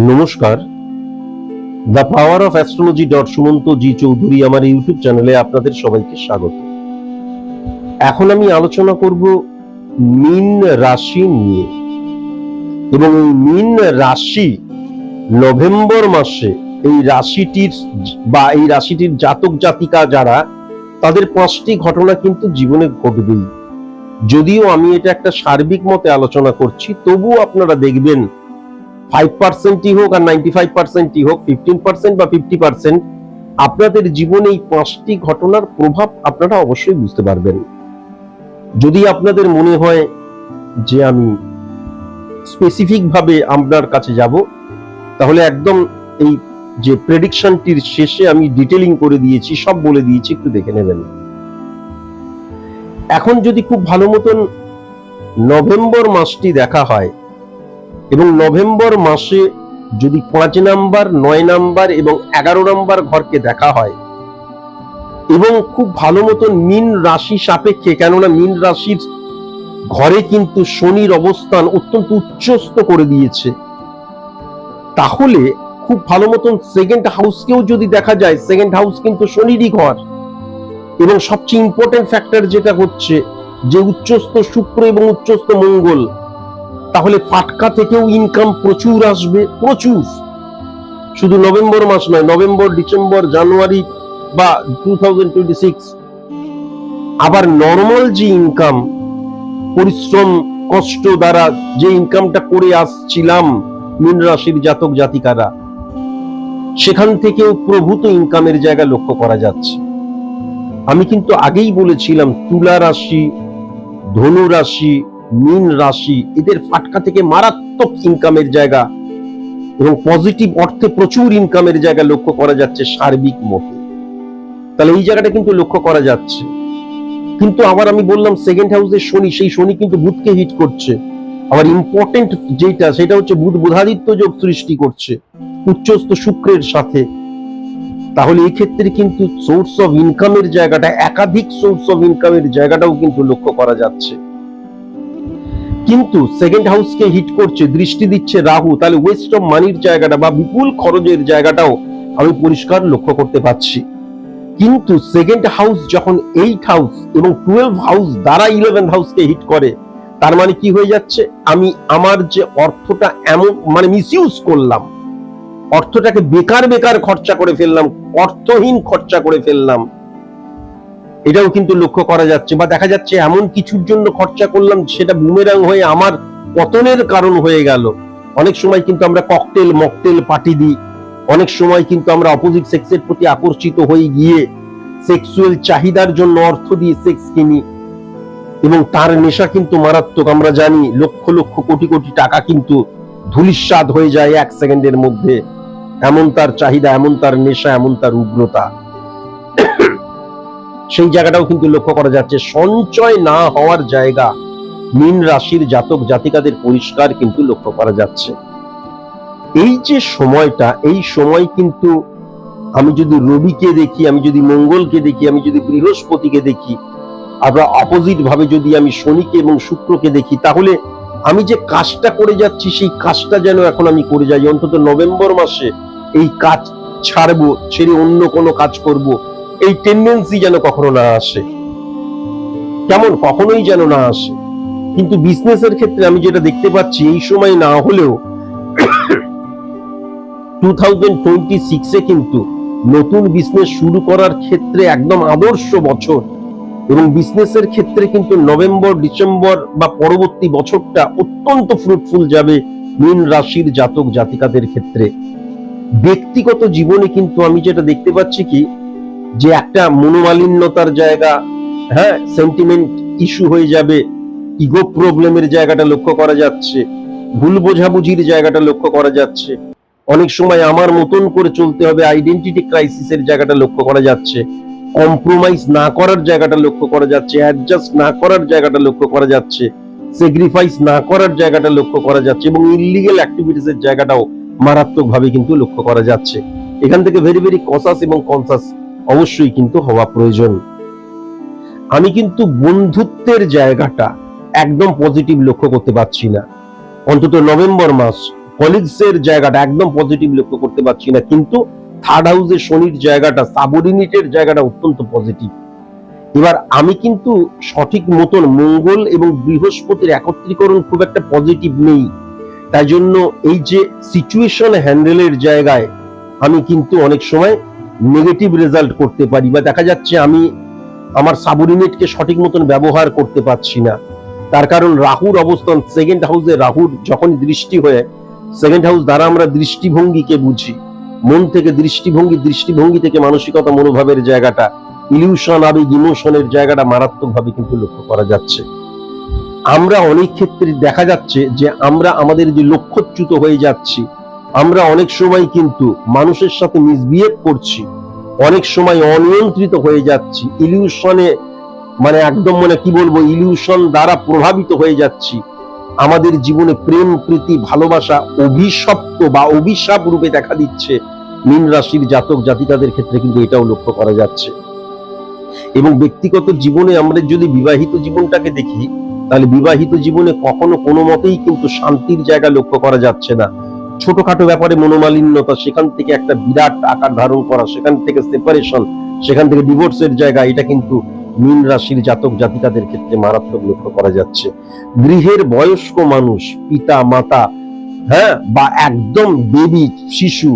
নমস্কার। The power of astrology dot Sumanta ji Chowdhury আমার YouTube চ্যানেলে আপনাদের সবাইকে স্বাগত। এখন আমি আলোচনা করব মিন রাশি নিয়ে। এবং মিন রাশি নভেম্বর মাসে এই রাশিটির বা এই রাশিটির জাতক জাতিকা যারা, তাদের পাঁচটি ঘটনা কিন্তু জীবনে ঘটবেই। যদিও আমি এটা একটা সার্বিক মতে আলোচনা করছি, তবুও আপনারা দেখবেন ফাইভ পার্সেন্টই হোক আর নাইনটি ফাইভ পার্সেন্টই হোক ফিফটিন পার্সেন্ট বা ফিফটি পার্সেন্ট আপনাদের জীবনে এই পাঁচটি ঘটনার প্রভাব আপনারা অবশ্যই বুঝতে পারবেন। যদি আপনাদের মনে হয় যে আমি স্পেসিফিক ভাবে আপনার কাছে যাব, তাহলে একদম এই যে প্রেডিকশনটির শেষে আমি ডিটেলিং করে দিয়েছি, সব বলে দিয়েছি, একটু দেখে নেবেন। এখন যদি খুব ভালো মতন নভেম্বর মাসটি দেখা হয় এবং নভেম্বর মাসে যদি পাঁচ নাম্বার, নয় নাম্বার এবং এগারো নাম্বার ঘরকে দেখা হয়। এবং খুব ভালো মতন মিন রাশি সাপেক্ষে, কেননা মিন রাশির ঘরে কিন্তু শনির অবস্থান অত্যন্ত উচ্চস্ত করে দিয়েছে। তাহলে খুব ভালো মতন সেকেন্ড হাউসকেও যদি দেখা যায় সেকেন্ড হাউস কিন্তু শনিরই ঘর। এবং সবচেয়ে ইম্পর্টেন্ট ফ্যাক্টর যেটা হচ্ছে যে উচ্চস্থ শুক্র এবং উচ্চস্থ মঙ্গল। তাহলে ফাটকা থেকেও ইনকাম প্রচুর আসবে, প্রচুর। শুধু নভেম্বর মাস নয়, নভেম্বর, ডিসেম্বর, জানুয়ারি বা টু আবার নর্মাল যে ইনকাম পরিশ্রম, কষ্ট দ্বারা যে ইনকামটা করে আসছিলাম মীন রাশির জাতক জাতিকারা, সেখান থেকেও প্রভূত ইনকামের জায়গা লক্ষ্য করা যাচ্ছে। আমি কিন্তু আগেই বলেছিলাম, তুলা রাশি, ধনু রাশি মীন রাশি, এদের ফাটকা থেকে মারাত্মক ইনকামের জায়গা এবং পজিটিভ অর্থে প্রচুর ইনকামের জায়গা লক্ষ্য করা যাচ্ছে সার্বিক মতে। তাহলে এই জায়গাটা কিন্তু লক্ষ্য করা যাচ্ছে। কিন্তু আবার আমি বললাম সেকেন্ড হাউসে শনি, সেই শনি কিন্তু বুধকে হিট করছে। আবার ইম্পর্টেন্ট যেটা সেটা হচ্ছে বুধ বুধাদিত্য যোগ সৃষ্টি করছে, উচ্চস্থ শুক্রের সাথে। তাহলে এই ক্ষেত্রে কিন্তু সোর্স অফ ইনকামের জায়গাটা, একাধিক সোর্স অফ ইনকামের জায়গাটাও কিন্তু লক্ষ্য করা যাচ্ছে। কিন্তু সেকেন্ড হাউসকে হিট করছে, দৃষ্টি দিচ্ছে রাহু, তাহলে ওয়েস্ট অফ মানির জায়গাটা বা বিপুল খরচের জায়গাটাও আমি পরিষ্কার লক্ষ্য করতে পারছি। কিন্তু সেকেন্ড হাউস যখন এইট হাউস এবং টুয়েলভ হাউস দ্বারা ইলেভেন হাউসকে হিট করে, তার মানে কি হয়ে যাচ্ছে? আমি আমার যে অর্থটা এমন মানে মিসইউজ করলাম, অর্থটাকে বেকার বেকার খরচা করে ফেললাম, অর্থহীন খরচা করে ফেললাম এটাও কিন্তু লক্ষ্য করা যাচ্ছে বা দেখা যাচ্ছে এমন কিছুর জন্য খরচা করলাম সেটা বুমেরাং হয়ে আমার পতনের কারণ হয়ে গেল। অনেক সময় কিন্তু আমরা ককটেল মকটেল পার্টি দিই। অনেক সময় কিন্তু আমরা অপোজিট সেক্সের প্রতি আকর্ষিত হয়ে গিয়ে সেক্সুয়াল চাহিদার জন্য অর্থ দিয়ে সেক্স কিনি। এবং তার নেশা কিন্তু মারাত্মক, আমরা জানি, লক্ষ লক্ষ কোটি কোটি টাকা কিন্তু ধুলিস্বাদ হয়ে যায় এক সেকেন্ডের মধ্যে। এমন তার চাহিদা, এমন তার নেশা, এমন তার উগ্রতা। সেই জায়গাটাও কিন্তু লক্ষ্য করা যাচ্ছে। সঞ্চয় না হওয়ার জায়গা মীন রাশির জাতক জাতিকাদের পরিষ্কার কিন্তু লক্ষ্য করা যাচ্ছে। এই যে সময়টা, এই সময় কিন্তু আমি যদি রবিকে দেখি, আমি যদি মঙ্গলকে দেখি, আমি যদি বৃহস্পতিকে দেখি আমরা অপোজিট ভাবে যদি আমি শনিকে এবং শুক্রকে দেখি, তাহলে আমি যে কাজটা করে যাচ্ছি, সেই কাজটা যেন এখন আমি করে যাই। অন্তত নভেম্বর মাসে এই কাজ ছাড়বো, ছেড়ে অন্য কোনো কাজ করব। এই টেন্ডেন্সি যেন কখনো না আসে। কেমন? কখনোই যেন না আসে। কিন্তু বিজনেসের ক্ষেত্রে আমি যেটা দেখতে পাচ্ছি, এই সময় না হলেও টু থাউজেন্ড টোয়েন্টি সিক্সে কিন্তু নতুন বিজনেস শুরু করার ক্ষেত্রে একদম আদর্শ বছর এবং বিজনেসের ক্ষেত্রে কিন্তু নভেম্বর, ডিসেম্বর বা পরবর্তী বছরটা অত্যন্ত ফ্রুটফুল যাবে মীন রাশির জাতক, জাতিকাদের ক্ষেত্রে। ব্যক্তিগত জীবনে কিন্তু আমি যেটা দেখতে পাচ্ছি কি যে একটা মনোমালিন্যতার জায়গা হ্যাঁ সেন্টিমেন্ট ইস্যু হয়ে যাবে ইগো প্রবলেমের জায়গাটা লক্ষ্য করা যাচ্ছে, ভুল বোঝাবুঝির জায়গাটা লক্ষ্য করা যাচ্ছে। অনেক সময় আমার মতন করে চলতে হবে আইডেন্টিটি ক্রাইসিসের জায়গাটা লক্ষ্য করা যাচ্ছে কম্প্রোমাইজ না করার জায়গাটা লক্ষ্য করা যাচ্ছে অ্যাডজাস্ট না করার জায়গাটা লক্ষ্য করা যাচ্ছে স্যাক্রিফাইস না করার জায়গাটা লক্ষ্য করা যাচ্ছে এবং ইলিগেল অ্যাক্টিভিটিস এর জায়গাটাও মারাত্মকভাবে কিন্তু লক্ষ্য করা যাচ্ছে। এখান থেকে ভেরি ভেরি কসাস এবং কনসাস অবশ্যই কিন্তু হওয়া প্রয়োজন। আমি কিন্তু বন্ধুত্বের জায়গাটা একদম পজিটিভ লক্ষ্য করতে পারছি না। অন্তত নভেম্বর মাস কলিগস এর জায়গাটা একদম পজিটিভ লক্ষ্য করতে পারছি না, কিন্তু থার্ড হাউসে শনির জায়গাটা সাবঅর্ডিনেটের জায়গাটা অত্যন্ত পজিটিভ এবার আমি কিন্তু সঠিক মতন মঙ্গল এবং বৃহস্পতির একত্রীকরণ খুব একটা পজিটিভ নেই। তাই জন্য এই যে সিচুয়েশন হ্যান্ডেলের জায়গায় আমি কিন্তু অনেক সময় নেগেটিভ রেজাল্ট করতে পারি বা দেখা যাচ্ছে আমি আমার সাবঅর্ডিনেটকে সঠিক মতন ব্যবহার করতে পারছি না। তার কারণ রাহুর অবস্থান সেকেন্ড হাউসে রাহুর যখন দৃষ্টি হয়ে সেকেন্ড হাউস দ্বারা আমরা দৃষ্টিভঙ্গিকে বুঝি। মন থেকে দৃষ্টিভঙ্গি দৃষ্টিভঙ্গি থেকে মানসিকতা মনোভাবের জায়গাটা ইলিউশন আবেগ ইমোশনের জায়গাটা মারাত্মকভাবে কিন্তু লক্ষ্য করা যাচ্ছে। আমরা অনেক ক্ষেত্রে দেখা যাচ্ছে যে আমরা আমাদের যে লক্ষ্যচ্যুত হয়ে যাচ্ছি আমরা অনেক সময় কিন্তু মানুষের সাথে মিসবিহেভ করছি, অনেক সময় অনিয়ন্ত্রিত হয়ে যাচ্ছি ইলিউশনে মানে একদম মানে কি বলব ইলিউশন দ্বারা প্রভাবিত হয়ে যাচ্ছি। আমাদের জীবনে প্রেম, প্রীতি, ভালোবাসা অভিশপ্ত বা অভিশাপ রূপে দেখা দিচ্ছে। মীন রাশির জাতক, জাতিকাদের ক্ষেত্রে কিন্তু এটাও লক্ষ্য করা যাচ্ছে। এবং ব্যক্তিগত জীবনে আমরা যদি বিবাহিত জীবনটাকে দেখি, তাহলে বিবাহিত জীবনে কখনো কোনো মতেই কিন্তু শান্তির জায়গা লক্ষ্য করা যাচ্ছে না। ছোটখাটো ব্যাপারে মনোমালিন্যতা, সেখান থেকে একটা বিরাট আকার ধারণ করা, সেখান থেকে সেপারেশন সেখান থেকে ডিভোর্সের জায়গা, এটা কিন্তু মীন রাশির জাতক জাতিকাদের ক্ষেত্রে মারাত্মক লক্ষ্য করা যাচ্ছে। গৃহের বয়স্ক মানুষ, পিতা, মাতা হ্যাঁ বা একদম বেবি শিশু,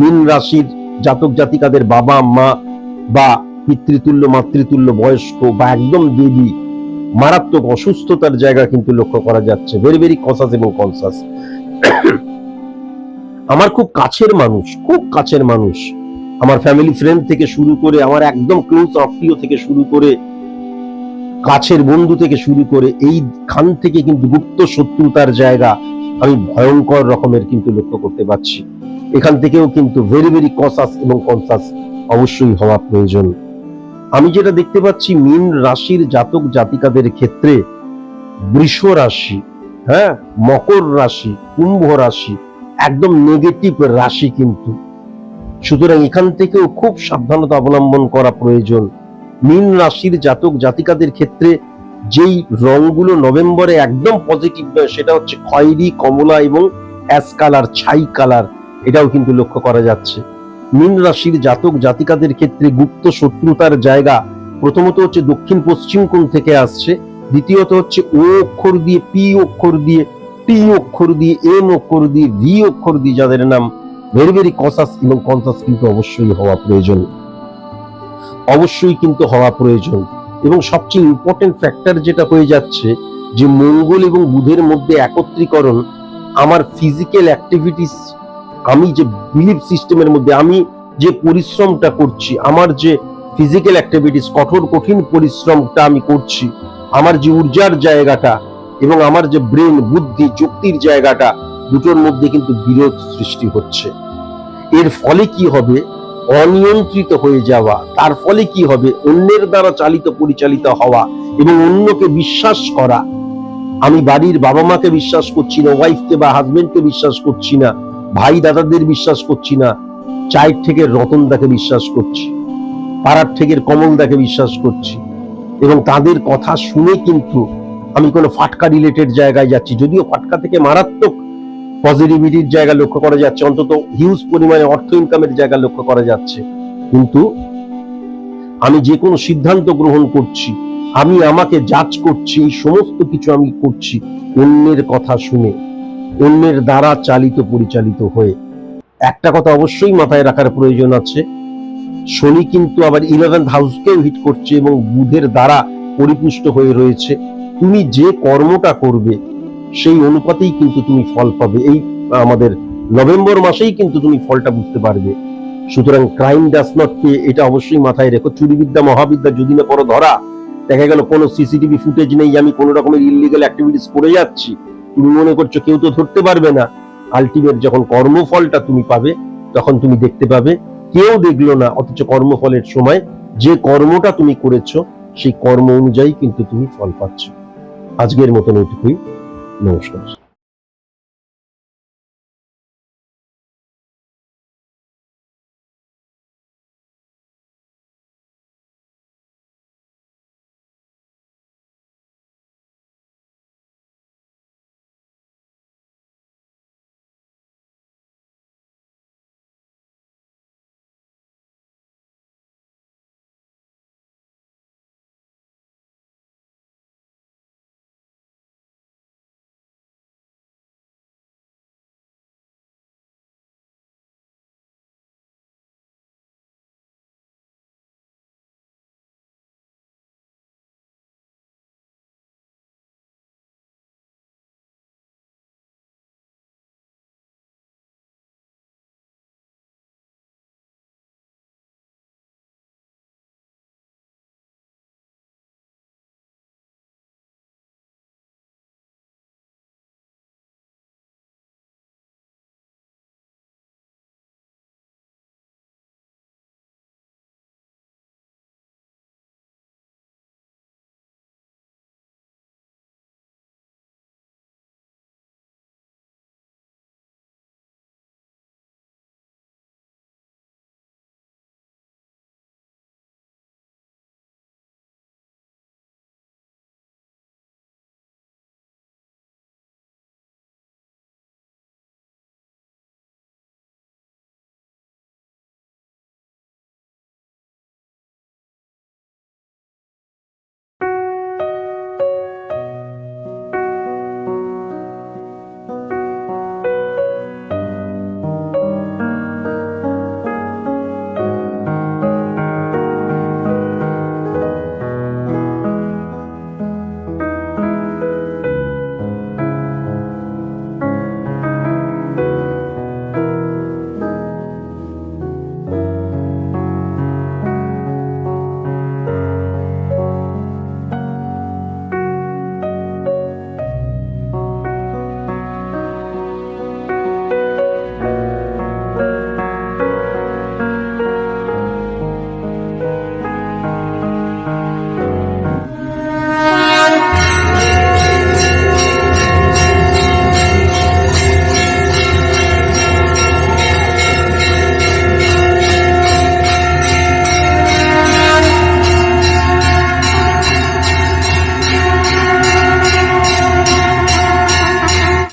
মীন রাশির জাতক জাতিকাদের বাবা, মা, বা পিতৃতুল্য, মাতৃতুল্য, বয়স্ক, বা একদম বেবি মারাত্মক অসুস্থতার জায়গা কিন্তু লক্ষ্য করা যাচ্ছে। ভেরি ভেরি কনসাস এবং কনসাস আমার খুব কাছের মানুষ, খুব কাছের মানুষ। আমার ফ্যামিলি ফ্রেন্ড থেকে শুরু করে, আমার একদম ক্লোজ আত্মীয় থেকে শুরু করে, কাছের বন্ধু থেকে শুরু করে, এই খান থেকে কিন্তু গুপ্ত শত্রুতার জায়গা আমি ভয়ঙ্কর রকমের কিন্তু লক্ষ্য করতে পারছি। এখান থেকেও কিন্তু ভেরি ভেরি কসাস এবং কনসাস অবশ্যই হওয়া প্রয়োজন। আমি যেটা দেখতে পাচ্ছি, মীন রাশির জাতক জাতিকাদের ক্ষেত্রে বৃষ রাশি হ্যাঁ মকর রাশি, কুম্ভ রাশি একদম নেগেটিভ রাশি কিন্তু। সুতরাং এখান থেকেও খুব সাবধানতা অবলম্বন করা প্রয়োজন। মীন রাশির জাতক জাতিকাদের ক্ষেত্রে যেই রংগুলো নভেম্বরে একদম পজিটিভ নয়, সেটা হচ্ছে খয়েরি, কমলা এবং অ্যাশ কালার, ছাই কালার, এটাও কিন্তু লক্ষ্য করা যাচ্ছে। মীন রাশির জাতক জাতিকাদের ক্ষেত্রে গুপ্ত শত্রুতার জায়গা প্রথমত হচ্ছে দক্ষিণ পশ্চিম কোণ থেকে আসছে, দ্বিতীয়ত হচ্ছে ও অক্ষর দিয়ে, পি অক্ষর দিয়ে টি অক্ষর দিয়ে এম অক্ষর দিয়ে ভি অক্ষর দিয়ে যাদের নাম ভেরি ভেরি কসাস এবং কনসাস কিন্তু অবশ্যই হওয়া প্রয়োজন। অবশ্যই কিন্তু হওয়া প্রয়োজন। এবং সবচেয়ে ইম্পর্টেন্ট ফ্যাক্টর যেটা হয়ে যাচ্ছে যে মঙ্গল এবং বুধের মধ্যে একত্রীকরণ, আমার ফিজিক্যাল অ্যাক্টিভিটিস আমি যে বিলিফ সিস্টেমের মধ্যে, আমি যে পরিশ্রমটা করছি, আমার যে ফিজিক্যাল অ্যাক্টিভিটিস কঠোর, কঠিন পরিশ্রমটা আমি করছি, আমার যে ঊর্জার জায়গাটা এবং আমার যে ব্রেন, বুদ্ধি, যুক্তির জায়গাটা দুটোর মধ্যে কিন্তু বিরোধ সৃষ্টি হচ্ছে। এর ফলে কি হবে? অনিয়ন্ত্রিত হয়ে যাওয়া। তার ফলে কি হবে? অন্যের দ্বারা চালিত, পরিচালিত হওয়া এবং অন্যকে বিশ্বাস করা। আমি বাড়ির বাবা মাকে বিশ্বাস করছি না ওয়াইফকে বা হাজবেন্ডকে বিশ্বাস করছি না, ভাই দাদাদের বিশ্বাস করছি না, চায়ের থেকে রতনদাকে বিশ্বাস করছি, পাড়ার থেকে কমলদাকে বিশ্বাস করছি এবং তাদের কথা শুনে কিন্তু আমি কোনো ফাটকা রিলেটেড জায়গায় যাচ্ছি, যদিও ফাটকা থেকে মারাত্মক পজিটিভিটির জায়গা লক্ষ্য করা যাচ্ছে, অন্তত হিউজ পরিমাণে অর্থ ইনকামের জায়গা লক্ষ্য করা যাচ্ছে। কিন্তু আমি যে কোনো সিদ্ধান্ত গ্রহণ করছি, আমি আমাকে জাজ করছি, এই সমস্ত কিছু আমি করছি অন্যের কথা শুনে, অন্যের দ্বারা চালিত পরিচালিত হয়ে। একটা কথা অবশ্যই মাথায় রাখার প্রয়োজন আছে, শনি কিন্তু আবার ইলেভেন্থ হাউসকেও হিট করছে এবং বুধের দ্বারা পরিপুষ্ট হয়ে রয়েছে। তুমি যে কর্মটা করবে, সেই অনুপাতেই কিন্তু তুমি ফল পাবে। এই, আমাদের নভেম্বর মাসেই কিন্তু তুমি ফলটা বুঝতে পারবে। সুতরাং ক্রাইম ডাস নট পে এটা অবশ্যই মাথায় রেখো। চুরিবিদ্যা, মহাবিদ্যা, যদি না পড়ো ধরা। দেখা গেল কোনো সিসিটিভি ফুটেজ নেই, আমি কোনো রকমের ইলিগাল অ্যাক্টিভিটিস করে যাচ্ছি। তুমি মনে করছ কেউ তো ধরতে পারবে না। আলটিমেট যখন কর্মফলটা তুমি পাবে, তখন তুমি দেখতে পাবে। কেউ দেখল না, অথচ কর্মফলের সময় যে কর্মটা তুমি করেছ, সেই কর্ম অনুযায়ী কিন্তু তুমি ফল পাচ্ছ। আজকের মতন এটুকুই নমস্কার।